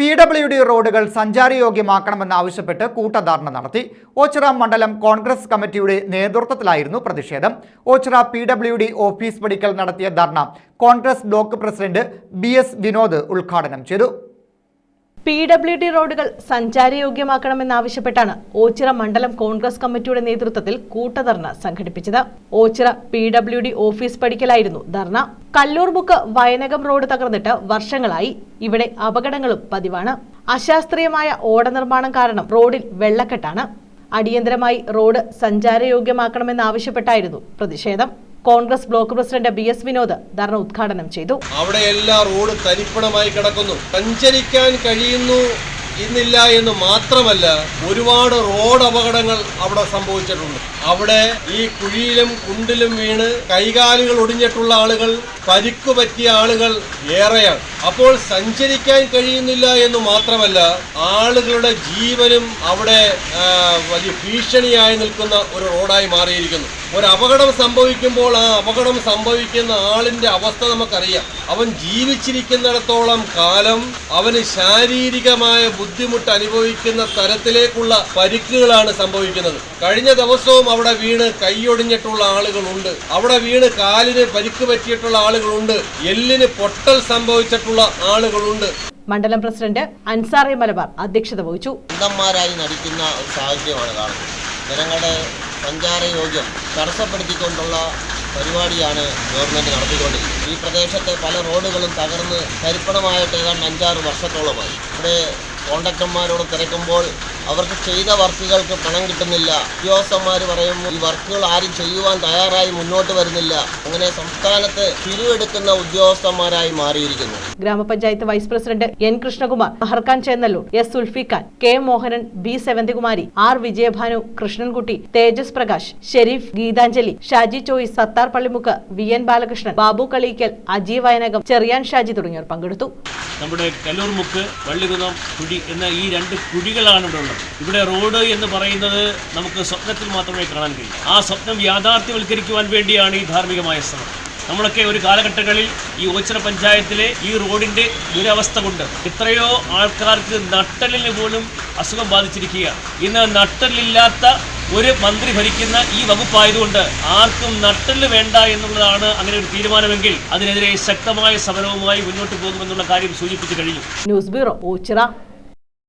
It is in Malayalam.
പി ഡബ്ല്യു ഡി റോഡുകൾ സഞ്ചാരയോഗ്യമാക്കണമെന്നാവശ്യപ്പെട്ട് കൂട്ടധാരണ നടത്തി. ഓച്ചിറ മണ്ഡലം കോൺഗ്രസ് കമ്മിറ്റിയുടെ നേതൃത്വത്തിലായിരുന്നു പ്രതിഷേധം. Ochira P W D office പടിക്കൽ നടത്തിയ dharna Congress block president B S Vinod ഉദ്ഘാടനം ചെയ്തു. പി ഡബ്ല്യു ഡി റോഡുകൾ സഞ്ചാരയോഗ്യമാക്കണമെന്നാവശ്യപ്പെട്ടാണ് ഓച്ചിറ മണ്ഡലം കോൺഗ്രസ് കമ്മിറ്റിയുടെ നേതൃത്വത്തിൽ കൂട്ടധർണ സംഘടിപ്പിച്ചത്. Ochira P W D office പടിക്കലായിരുന്നു dharna. Kallur Mukku Vayanakam road തകർന്നിട്ട് വർഷങ്ങളായി ഇവിടെ അപകടങ്ങളും പതിവാണ്. അശാസ്ത്രീയമായ ഓട നിർമ്മാണം കാരണം റോഡിൽ വെള്ളക്കെട്ടാണ്. അടിയന്തരമായി റോഡ് സഞ്ചാരയോഗ്യമാക്കണമെന്നാവശ്യപ്പെട്ടായിരുന്നു പ്രതിഷേധം. Congress block president B S Vinod dharna ഉദ്ഘാടനം ചെയ്തു. അവിടെ എല്ലാ റോഡ് തരിപ്പണമായി കിടക്കുന്നു. സഞ്ചരിക്കാൻ കഴിയുന്നു ഇന്നില്ല എന്ന് മാത്രമല്ല ഒരുപാട് റോഡ് അപകടങ്ങൾ അവിടെ സംഭവിച്ചിട്ടുണ്ട്. അവിടെ ഈ കുഴിയിലും കുണ്ടിലും വീണ് കൈകാലുകൾ ഒടിഞ്ഞിട്ടുള്ള ആളുകൾ പരിക്കു പറ്റിയ ആളുകൾ ഏറെയാണ്. അപ്പോൾ സഞ്ചരിക്കാൻ കഴിയുന്നില്ല എന്ന് മാത്രമല്ല ആളുകളുടെ ജീവനും അവിടെ വലിയ ഭീഷണിയായി നിൽക്കുന്ന ഒരു റോഡായി മാറിയിരിക്കുന്നു. ഒരു അപകടം സംഭവിക്കുമ്പോൾ ആ അപകടം സംഭവിക്കുന്ന ആളിന്റെ അവസ്ഥ നമുക്കറിയാം. അവൻ ജീവിച്ചിരിക്കുന്നിടത്തോളം കാലം അവന് ശാരീരികമായ ബുദ്ധിമുട്ട് അനുഭവിക്കുന്ന തരത്തിലേക്കുള്ള പരിക്കുകളാണ് സംഭവിക്കുന്നത്. കഴിഞ്ഞ ദിവസവും അവിടെ വീണ് കൈയൊടിഞ്ഞിട്ടുള്ള ആളുകളുണ്ട്. അവിടെ വീണ് കാലിന് പരിക്ക് പറ്റിയിട്ടുള്ള ആളുകളുണ്ട്. എല്ലിന് പൊട്ടൽ സംഭവിച്ചിട്ടുള്ള ആളുകളുണ്ട്. മണ്ഡലം പ്രസിഡന്റ് അൻസാറി മലബാർ അധ്യക്ഷത വഹിച്ചു. അന്തന്മാരായി നടിക്കുന്ന ഒരു സാഹചര്യമാണ് കാണുന്നത്. ജനങ്ങളുടെ സഞ്ചാരയോഗ്യം തടസ്സപ്പെടുത്തിക്കൊണ്ടുള്ള പരിപാടിയാണ് ഗവൺമെന്റ് നടത്തിക്കൊണ്ടിരിക്കുന്നത്. ഈ പ്രദേശത്തെ പല റോഡുകളും തകർന്ന് തരിപ്പണമായിട്ട് ഏതാണ്ട് അഞ്ചാറ് വർഷത്തോളമായി. ഇവിടെ കോണ്ടക്ടർമാരോട് തിരക്കുമ്പോൾ അവർക്ക് ചെയ്ത വർക്കുകൾക്ക് പണം കിട്ടുന്നില്ല. ഉദ്യോഗസ്ഥന്മാർ പറയുമ്പോൾ ഈ വർക്കുകൾ ആരും ചെയ്യുവാൻ തയ്യാറായി മുന്നോട്ട് വരുന്നില്ല. അങ്ങനെ സംസ്ഥാനത്ത് തിരുവെടുക്കുന്ന ഉദ്യോഗസ്ഥന്മാരായി മാറിയിരിക്കുന്നു. ഗ്രാമപഞ്ചായത്ത് vice president N Krishnakumar Maharkhan Chennallur S Sulfikhan K Mohanan B Sevanthikumari R Vijayabhanu Krishnankutty Tejas Prakash Sharif Geethanjali Shaji Choi Sathar Pallimukku V N Balakrishnan Babu Kalikkal Aji Vayanakam Cheriyan Shaji തുടങ്ങിയവർ പങ്കെടുത്തു. നമ്മുടെ കല്ലൂർ മുക്ക് വള്ളികുന്നം കുഴി എന്ന ഈ രണ്ട് കുഴികളാണ് ഇവിടെ ഉള്ളത് ഇവിടെ റോഡ് എന്ന് പറയുന്നത് നമുക്ക് സ്വപ്നത്തിൽ മാത്രമേ കാണാൻ കഴിയൂ. ആ സ്വപ്നം യാഥാർത്ഥ്യവൽക്കരിക്കുവാൻ വേണ്ടിയാണ് ഈ ധാർമ്മികമായ ശ്രമം. നമ്മളൊക്കെ ഒരു കാലഘട്ടങ്ങളിൽ ഈ ഓച്ചിറ പഞ്ചായത്തിലെ ഈ റോഡിന്റെ ദുരവസ്ഥ കൊണ്ട് എത്രയോ ആൾക്കാർക്ക് നട്ടലിന് പോലും അസുഖം ബാധിച്ചിരിക്കുകയാണ്. ഇന്ന് നട്ടലില്ലാത്ത ഒരു മന്ത്രി ഭരിക്കുന്ന ഈ വകുപ്പായതുകൊണ്ട് ആർക്കും നട്ടൽ വേണ്ട എന്നുള്ളതാണ് അങ്ങനെ ഒരു തീരുമാനമെങ്കിൽ അതിനെതിരെ ശക്തമായ സമരവുമായി മുന്നോട്ട് പോകുമെന്നുള്ള കാര്യം സൂചിപ്പിച്ചു കഴിഞ്ഞു. News bureau Ochira.